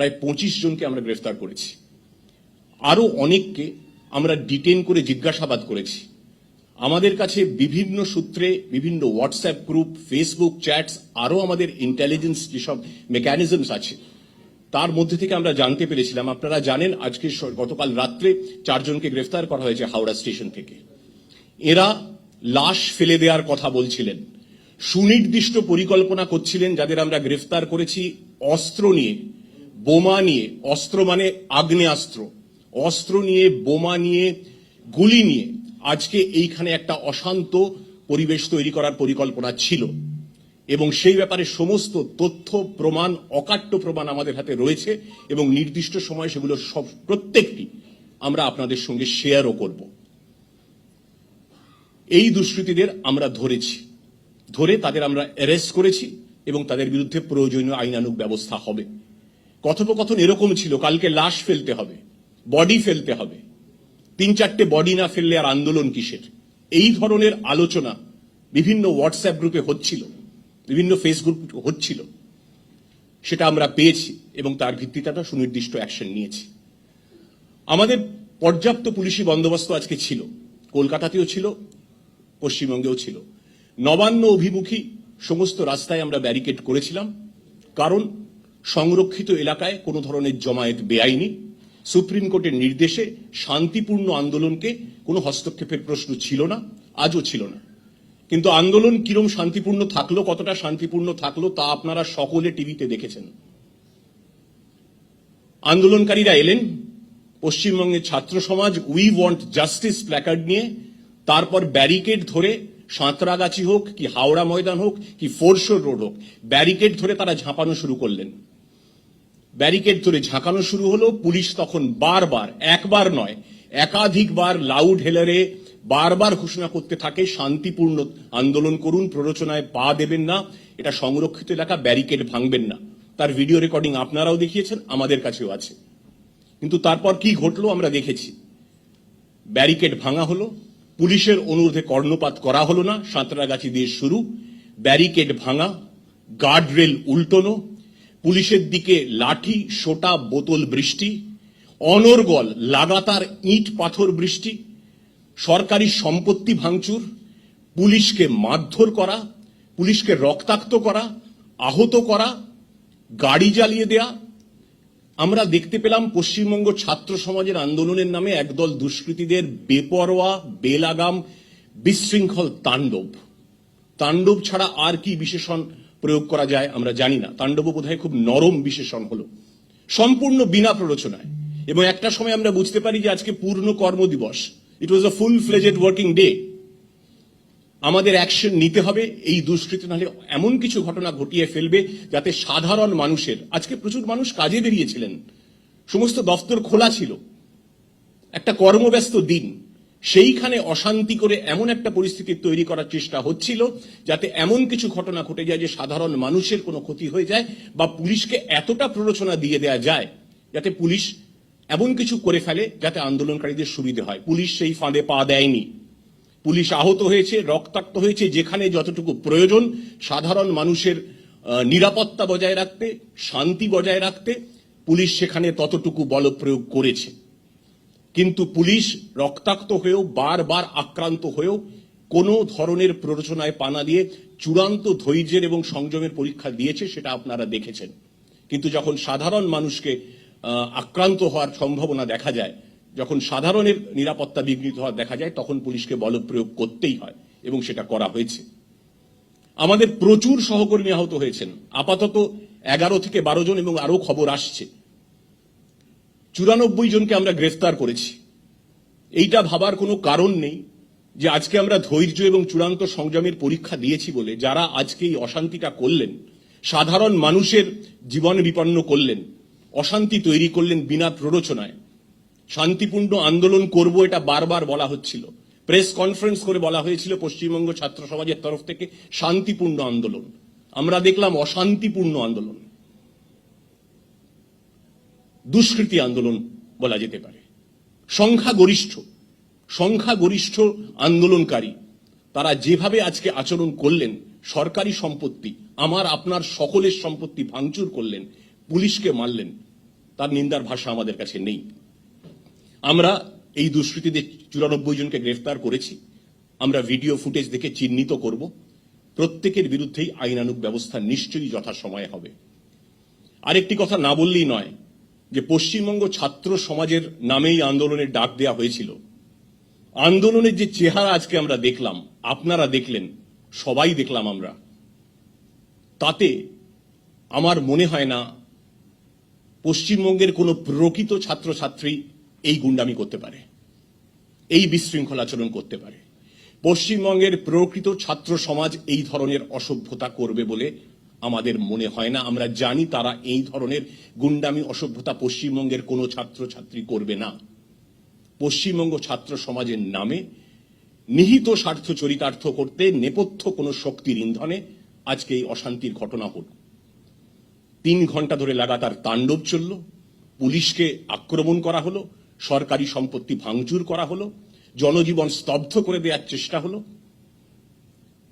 প্রায় পঁচিশ জনকে আমরা গ্রেফতার করেছি। আরও অনেককে আমরা ডিটেন করে জিজ্ঞাসাবাদ করেছি। আমাদের কাছে বিভিন্ন সূত্রে, বিভিন্ন হোয়াটসঅ্যাপ গ্রুপ ফেসবুক চ্যাটস আরও আমাদের ইন্টেলিজেন্স যেসব মেকানিজমস আছে, তার মধ্যে থেকে আমরা জানতে পেরেছিলাম। আপনারা জানেন, আজকে গতকাল রাত্রে চারজনকে গ্রেফতার করা হয়েছে হাওড়া স্টেশন থেকে। এরা লাশ ফেলে দেওয়ার কথা বলছিলেন। সুনির্দিষ্ট পরিকল্পনা করছিলেন যাদের আমরা গ্রেফতার করেছি অস্ত্র নিয়ে। বোমা নিয়ে, অস্ত্র মানে আগ্নেয়াস্ত্র। অস্ত্র নিয়ে, বোমা নিয়ে, গুলি নিয়ে আজকে এইখানে একটা অশান্ত পরিবেশ তৈরি করার পরিকল্পনা ছিল। এবং সেই ব্যাপারে সমস্ত তথ্য, প্রমাণ, অকাট্য প্রমাণ আমাদের হাতে রয়েছে এবং নির্দিষ্ট সময় সেগুলো সব প্রত্যেকটি আমরা আপনাদের সঙ্গে শেয়ারও করব। এই দুষ্কৃতীদের আমরা ধরেছি। ধরে তাদের আমরা অ্যারেস্ট করেছি এবং তাদের বিরুদ্ধে প্রয়োজনীয় আইনানুগ ব্যবস্থা হবে। কথোপকথন এরকম ছিল, কালকে লাশ ফেলতে হবে, বডি ফেলতে হবে। তিন চারটে বডি না ফেললে আর আন্দোলন কিসের? এই ধরনের আলোচনা বিভিন্ন হোয়াটসঅ্যাপ গ্রুপে হচ্ছিল, বিভিন্ন ফেসবুক হচ্ছিল। সেটা আমরা পেয়েছি এবং তার ভিত্তিতে একটা সুনির্দিষ্ট অ্যাকশন নিয়েছি। আমাদের পর্যাপ্ত পুলিশি বন্দোবস্ত আজকে ছিল, কলকাতাতেও ছিল, পশ্চিমবঙ্গেও ছিল। নবান্ন অভিমুখী সমস্ত রাস্তায় আমরা ব্যারিকেড করেছিলাম, কারণ সংরক্ষিত এলাকায় কোনো ধরনের জমায়েত বেআইনি। সুপ্রিম কোর্টের নির্দেশে শান্তিপূর্ণ আন্দোলনকে কোনো হস্তক্ষেপের প্রশ্ন ছিল না, আজও ছিল না। কিন্তু আন্দোলন কিরম শান্তিপূর্ণ থাকল, কতটা শান্তিপূর্ণ থাকল, তা আপনারা সকলে টিভিতে দেখেছেন। আন্দোলনকারীরা এলেন, পশ্চিমবঙ্গের ছাত্র সমাজ, উই ওয়ান্ট জাস্টিস প্ল্যাকার্ড নিয়ে, তারপর ব্যারিকেড ধরে সাঁতরাগাছি হোক, কি হাওড়া ময়দান হোক, কি ফোরশোর রোড হোক, ব্যারিকেড ধরে তারা ঝাঁপানো শুরু করলেন। ব্যারিকেড ধরে ঝাঁকানো শুরু হলো, পুলিশ তখন বারবার, একবার নয়, একাধিকবার লাউড হেলারে বারবার ঘোষণা করতে থাকে, শান্তিপূর্ণ আন্দোলন করুন, প্ররোচনায় পা দেবেন না, এটা সংরক্ষিত এলাকা, ব্যারিকেড ভাঙবেন না। তার ভিডিও রেকর্ডিং আপনারাও দেখিয়েছেন, আমাদের কাছেও আছে। কিন্তু তারপর কি ঘটলো আমরা দেখেছি। ব্যারিকেড ভাঙা হলো, পুলিশের অনুরোধে কর্ণপাত করা হলো না, সাঁতরাগাছি দিয়ে শুরু, ব্যারিকেড ভাঙা, গার্ডরেল উল্টোনো পুলিশের দিকে লাঠি, সোটা, বোতল বৃষ্টি, অনর্গল, লাগাতার ইট পাথর বৃষ্টি, সরকারি সম্পত্তি ভাঙচুর, পুলিশকে মারধর করা, পুলিশকে রক্তাক্ত করা, আহত করা, গাড়ি জ্বালিয়ে দেয়া। আমরা দেখতে পেলাম পশ্চিমবঙ্গ ছাত্র সমাজের আন্দোলনের নামে একদল দুষ্কৃতীদের বেপরোয়া, বেলাগাম, বিশৃঙ্খল তাণ্ডব। তাণ্ডব ছাড়া আর কি বিশেষণ প্রয়োগ করা যায়, আমরা জানি না। তাণ্ডব বোধহয় খুব নরম বিশেষণ হলো। সম্পূর্ণ বিনা প্ররোচনায়। এবং একটা সময় আমরা বুঝতে পারি যে আজকে পূর্ণ কর্মদিবস it was a full fledged working day আমাদের অ্যাকশন নিতে হবে, এই দুষ্কৃতি নাহলে এমন কিছু ঘটনা ঘটিয়ে ফেলবে যাতে সাধারণ মানুষের, আজকে প্রচুর মানুষ কাজে বেরিয়েছিলেন। সমস্ত দফতর খোলা ছিল। একটা কর্মব্যস্ত দিন। সেইখানে অশান্তি করে এমন একটা পরিস্থিতি তৈরি করার চেষ্টা হচ্ছিল, যাতে এমন কিছু ঘটনা ঘটে যায় যে সাধারণ মানুষের কোনো ক্ষতি হয়ে যায় বা পুলিশকে এতটা প্ররোচনা দিয়ে দেয়া যায় যাতে পুলিশ এমন কিছু করে ফেলে যাতে আন্দোলনকারীদের সুবিধে হয়। পুলিশ সেই ফাঁদে পা দেয়নি। পুলিশ আহত হয়েছে, রক্তাক্ত হয়েছে, যেখানে যতটুকু প্রয়োজন সাধারণ মানুষের নিরাপত্তা বজায় রাখতে, শান্তি বজায় রাখতে পুলিশ সেখানে ততটুকু বল প্রয়োগ করেছে। কিন্তু পুলিশ রক্তাক্ত হয়েও, বারবার আক্রান্ত হয়েও কোনো ধরনের প্ররোচনায় পানা দিয়ে চূড়ান্ত ধৈর্যের এবং সংযমের পরীক্ষা দিয়েছে সেটা আপনারা দেখেছেন। কিন্তু যখন সাধারণ মানুষকে আক্রান্ত হওয়ার সম্ভাবনা দেখা যায়, যখন সাধারণের নিরাপত্তা বিঘ্নিত হওয়ার দেখা যায়, তখন পুলিশকে বলপ্রয়োগ করতেই হয় এবং সেটা করা হয়েছে। আমাদের প্রচুর সহকর্মী আহত হয়েছেন। আপাতত এগারো থেকে বারো জন এবং আরও খবর আসছে। চুরানব্বই জনকে আমরা গ্রেফতার করেছি। এইটা ভাবার কোনো কারণ নেই যে আজকে আমরা ধৈর্য এবং চূড়ান্ত সংযমের পরীক্ষা দিয়েছি বলে যারা আজকে এই অশান্তিটা করলেন, সাধারণ মানুষের জীবন বিপন্ন করলেন, অশান্তি তৈরি করলেন বিনা প্ররোচনায়। শান্তিপূর্ণ আন্দোলন করব এটা বারবার বলা হচ্ছিল। প্রেস কনফারেন্স করে বলা হয়েছিল পশ্চিমবঙ্গ ছাত্র সমাজের তরফ থেকে শান্তিপূর্ণ আন্দোলন। আমরা দেখলাম অশান্তিপূর্ণ আন্দোলন। দুষ্কৃতি আন্দোলন বলা যেতে পারে। সংখ্যাগরিষ্ঠ সংখ্যাগরিষ্ঠ আন্দোলনকারী, তারা যেভাবে আজকে আচরণ করলেন, সরকারি সম্পত্তি, আমার, আপনার সকলের সম্পত্তি ভাঙচুর করলেন, পুলিশকে মারলেন, তার নিন্দার ভাষা আমাদের কাছে নেই। আমরা এই দুষ্কৃতীদের চুরানব্বই জনকে গ্রেফতার করেছি। আমরা ভিডিও ফুটেজ দেখে চিহ্নিত করব। প্রত্যেকের বিরুদ্ধেই আইনানুগ ব্যবস্থা নিশ্চয়ই যথাসময়ে হবে। আরেকটি কথা না বললেই নয় যে পশ্চিমবঙ্গ ছাত্র সমাজের নামেই আন্দোলনের ডাক দেওয়া হয়েছিল। আন্দোলনের যে চেহারা আজকে আমরা দেখলাম, আপনারা দেখলেন, সবাই দেখলাম আমরা। তাতে আমার মনে হয় না পশ্চিমবঙ্গের কোনো প্রকৃত ছাত্রছাত্রী এই গুন্ডামি করতে পারে, এই বিশৃঙ্খল আচরণ করতে পারে। পশ্চিমবঙ্গের প্রকৃত ছাত্র সমাজ এই ধরনের অসভ্যতা করবে বলে আমাদের মনে হয় না। আমরা জানি তারা এই ধরনের গুন্ডামি, অসভ্যতা পশ্চিমবঙ্গের কোনো ছাত্রছাত্রী করবে না। পশ্চিমবঙ্গ ছাত্র সমাজের নামে নিহিত স্বার্থ চরিতার্থ করতে নেপথ্য কোনো শক্তির ইন্ধনে আজকে এই অশান্তির ঘটনা হল তিন ঘণ্টা ধরে লাগাতার তাণ্ডব চলল, পুলিশকে আক্রমণ করা হলো, সরকারি সম্পত্তি ভাঙচুর করা হলো, জনজীবন স্তব্ধ করে দেওয়ার চেষ্টা হলো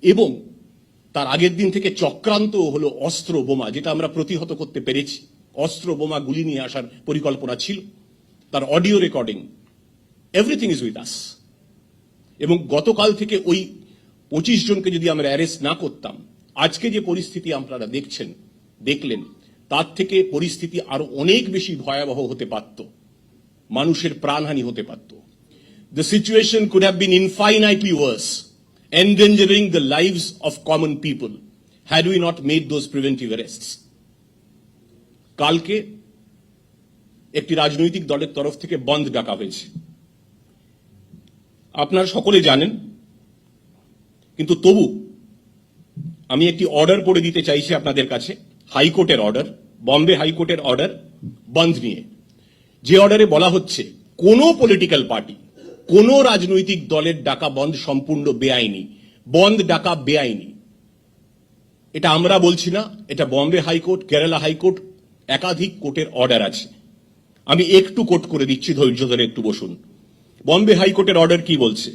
এবং তার আগের দিন থেকে চক্রান্ত হলো অস্ত্র বোমা, যেটা আমরা প্রতিহত করতে পেরেছি। অস্ত্র বোমা গুলি নিয়ে আসার পরিকল্পনা ছিল। তার audio recording everything is with us এবং গতকাল থেকে ওই পঁচিশ জনকে যদি আমরা অ্যারেস্ট না করতাম, আজকে যে পরিস্থিতি আপনারা দেখছেন, দেখলেন, তার থেকে পরিস্থিতি আরও অনেক বেশি ভয়াবহ হতে পারত। মানুষের প্রাণহানি হতে পারত। The situation could have been infinitely worse endangering the lives of common people. Had we not made those preventive arrests? কালকে একটি রাজনৈতিক দলের তরফ থেকে বন্ধ ডাকা হয়েছে। আপনারা সকলে জানেন, কিন্তু তবু আমি একটি অর্ডার পড়ে দিতে চাইছি আপনাদের কাছে, হাইকোর্টের অর্ডার, বম্বে হাইকোর্টের অর্ডার, বন্ধ নিয়ে। যে অর্ডারে বলা হচ্ছে, কোনো পলিটিক্যাল পার্টি কোন রাজনৈতিক দলের ডাকা বন্ধ সম্পূর্ণ বেআইনি। বন্ধ ডাকা বেআইনি। এটা আমরা বলছি না, এটা বম্বে হাইকোর্ট, কেরালা হাইকোর্ট, একাধিক কোর্টের অর্ডার আছে। আমি একটু কোর্ট করে দিচ্ছি, ধৈর্য ধরে একটু বসুন। বম্বে হাইকোর্টের অর্ডার কি বলছে?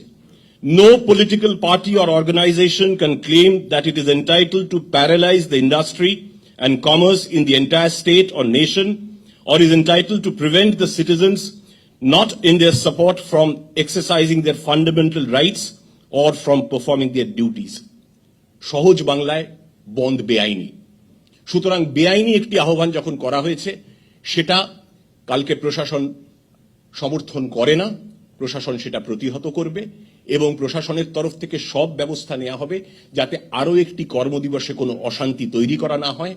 No political party or organisation can claim that it is entitle to paralyse the industry and commerce in the entire state or nation or is entitle to prevent the citizens not in their support from exercising their fundamental rights or from performing their duties. সহজ বাংলায় বন্ধ বেআইনি। সুতরাং বেআইনি একটি আহ্বান যখন করা হয়েছে, সেটা কালকে প্রশাসন সমর্থন করে না। প্রশাসন সেটা প্রতিহত করবে এবং প্রশাসনের তরফ থেকে সব ব্যবস্থা নেওয়া হবে যাতে আরও একটি কর্মদিবসে কোনো অশান্তি তৈরি করা না হয়।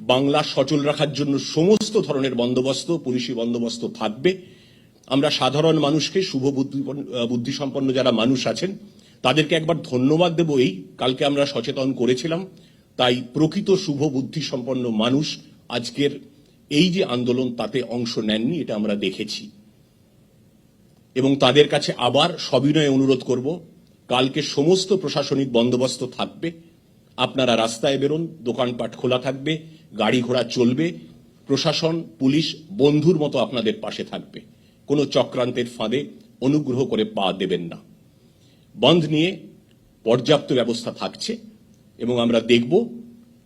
বাংলা সচল রাখার জন্য সমস্ত ধরনের বন্দোবস্ত, পুলিশি বন্দোবস্ত থাকবে। আমরা সাধারণ মানুষকে, শুভ বুদ্ধি বুদ্ধিসম্পন্ন যারা মানুষ আছেন, তাদেরকে একবার ধন্যবাদ দেব এই। কালকে আমরা সচেতন করেছিলাম, তাই প্রকৃত শুভ বুদ্ধিসম্পন্ন মানুষ আজকের এই যে আন্দোলন, তাতে অংশ নেননি, এটা আমরা দেখেছি। এবং তাদের কাছে আবার সবিনয়ে অনুরোধ করব, কালকে সমস্ত প্রশাসনিক বন্দোবস্ত থাকবে। আপনারা রাস্তায় বেরোন, দোকানপাট খোলা থাকবে গাড়ি ঘোড়া চলবে, প্রশাসন, পুলিশ, বন্ধুর মতো আপনাদের পাশে থাকবে। কোনো চক্রান্তের ফাঁদে অনুগ্রহ করে পা দেবেন না। বন্ধ নিয়ে পর্যাপ্ত ব্যবস্থা থাকছে এবং আমরা দেখব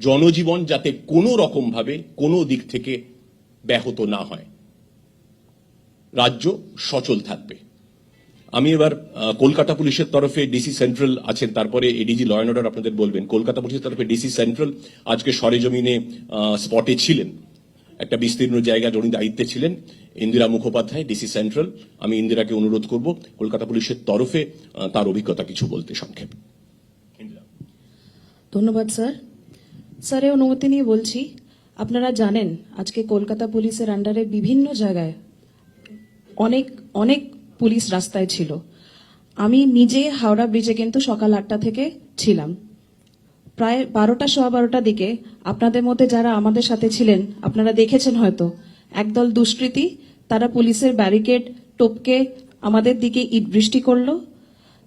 জনজীবন যাতে কোনো রকমভাবে কোনো দিক থেকে ব্যাহত না হয়। রাজ্য সচল থাকবে। আমি এবার কলকাতা পুলিশের তরফে ডিসি সেন্ট্রাল আছেন তারপরে এডিজি ল অ্যান্ড অর্ডার আপনাদের বলবেন। কলকাতা পুলিশের তরফে ডিসি সেন্ট্রাল আজকে সরেজমিনে স্পটে ছিলেন। একটা বিস্তীর্ণ জায়গা উনি দায়িত্বে ছিলেন ইন্দিরা মুখোপাধ্যায় ডিসি সেন্ট্রাল আমি ইন্দিরাকে অনুরোধ করব কলকাতা পুলিশের তরফে তার অভিজ্ঞতা কিছু বলতে সংক্ষেপে। ধন্যবাদ স্যার। স্যারের অনুমতি নিয়ে বলছি আপনারা জানেন আজকে কলকাতা পুলিশের আন্ডারে বিভিন্ন জায়গায় অনেক অনেক পুলিশ রাস্তায় ছিল। আমি নিজে হাওড়া ব্রিজে কিন্তু সকাল আটটা থেকে ছিলাম। প্রায় বারোটা, সোয়া বারোটা দিকে আপনাদের মধ্যে যারা আমাদের সাথে ছিলেন, আপনারা দেখেছেন হয়তো, একদল দুষ্কৃতী, তারা পুলিশের ব্যারিকেড টপকে আমাদের দিকে ইট বৃষ্টি করল।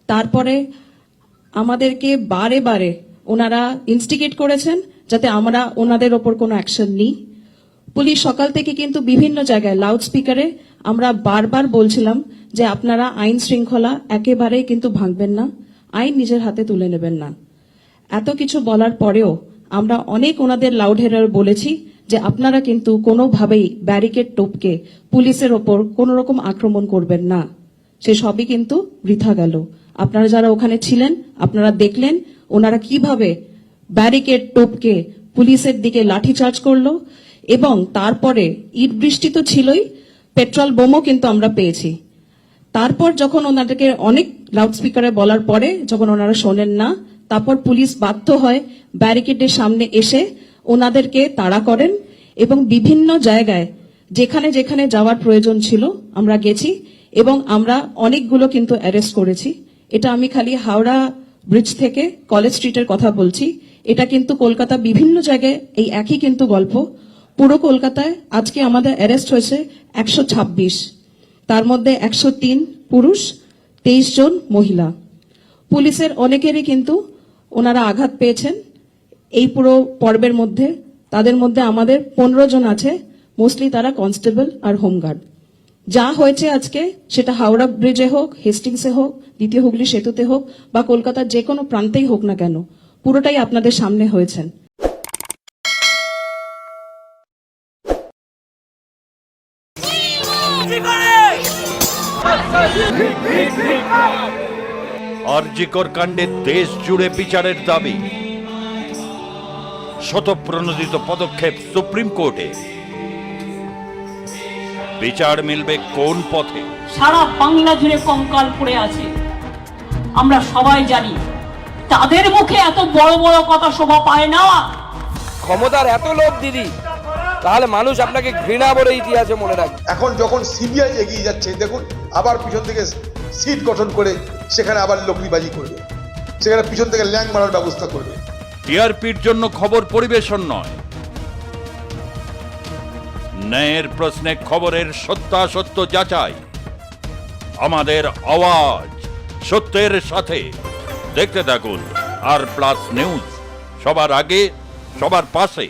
তারপরে আমাদেরকে বারে বারে ওনারা ইনস্টিগেট করেছেন যাতে আমরা ওনাদের ওপর কোনো অ্যাকশন নিই। পুলিশ সকাল থেকে কিন্তু বিভিন্ন জায়গায় লাউড স্পিকারে আমরা বারবার বলছিলাম যে আপনারা আইন শৃঙ্খলা একেবারেই কিন্তু ভাঙবেন না, আইন নিজের হাতে তুলে নেবেন না। এত কিছু বলার পরেও আমরা অনেক ওনাদের লাউড হেরার বলেছি যে আপনারা কিন্তু কোনোভাবেই ব্যারিকেড টোপকে পুলিশের ওপর কোনো রকম আক্রমণ করবেন না। সে সবই কিন্তু বৃথা গেল। আপনারা যারা ওখানে ছিলেন, আপনারা দেখলেন ওনারা কীভাবে ব্যারিকেড টোপকে পুলিশের দিকে লাঠিচার্জ করল এবং তারপরে ইট বৃষ্টি তো ছিলই পেট্রোল বোমও কিন্তু আমরা পেয়েছি। তারপর যখন ওনাদেরকে অনেক লাউডস্পিকারে বলার পরে যখন ওনারা শোনেন না, তারপর পুলিশ বাধ্য হয় ব্যারিকেডের সামনে এসে ওনাদেরকে তাড়া করেন এবং বিভিন্ন জায়গায় যেখানে যেখানে যাওয়ার প্রয়োজন ছিল আমরা গেছি এবং আমরা অনেকগুলো কিন্তু অ্যারেস্ট করেছি। এটা আমি খালি হাওড়া ব্রিজ থেকে কলেজ স্ট্রিটের কথা বলছি। এটা কিন্তু কলকাতা বিভিন্ন জায়গায় এই একই কিন্তু গল্প। পুরো কলকাতায় আজকে আমাদের অ্যারেস্ট হয়েছে একশো ছাব্বিশ। তার মধ্যে একশো তিন পুরুষ, তেইশ জন মহিলা। পুলিশের অনেকেরই কিন্তু ওনারা আঘাত পেয়েছেন। এই পুরো পর্বের মধ্যে তাদের মধ্যে আমাদের পনেরো জন আছে মোস্টলি তারা কনস্টেবল আর হোমগার্ড যা হয়েছে আজকে সেটা হাওড়া ব্রিজে হোক হেস্টিংসে হোক, দ্বিতীয় হুগলি সেতুতে হোক বা কলকাতার যে কোনো প্রান্তেই হোক না কেন, পুরোটাই আপনাদের সামনে হয়েছেন। আরজিকর কাণ্ডে দেশ জুড়ে বিচারের দাবি। শতপ্রণোদিত পদক্ষেপ সুপ্রিম কোর্টে। বিচার মিলবে কোন পথে? সারা বাংলা জুড়ে কঙ্কাল পড়ে আছে। আমরা সবাই জানি তাদের মুখে এত বড় বড় কথা শোভা পায় না। ক্ষমতার এত লোভ দিদি তাহলে মানুষ আপনাকে ঘৃণা বলে ইতিহাসে মনে রাখবে। এখন যখন সিবিআই এগিয়ে যাচ্ছে দেখুন আবার পিছন থেকে সিট গঠন করে সেখানে আবার লকড়িবাজি করবে। সেখানে পিছন থেকে ল্যাং মারার ব্যবস্থা করবে। টিআরপির জন্য খবর পরিবেশন নয়। ন্যায়ের প্রশ্নে খবরের সত্যাসত্য যাচাই। আমাদের আওয়াজ সত্যের সাথে। দেখতে থাকুন আর প্লাস নিউজ। সবার আগে, সবার পাশে।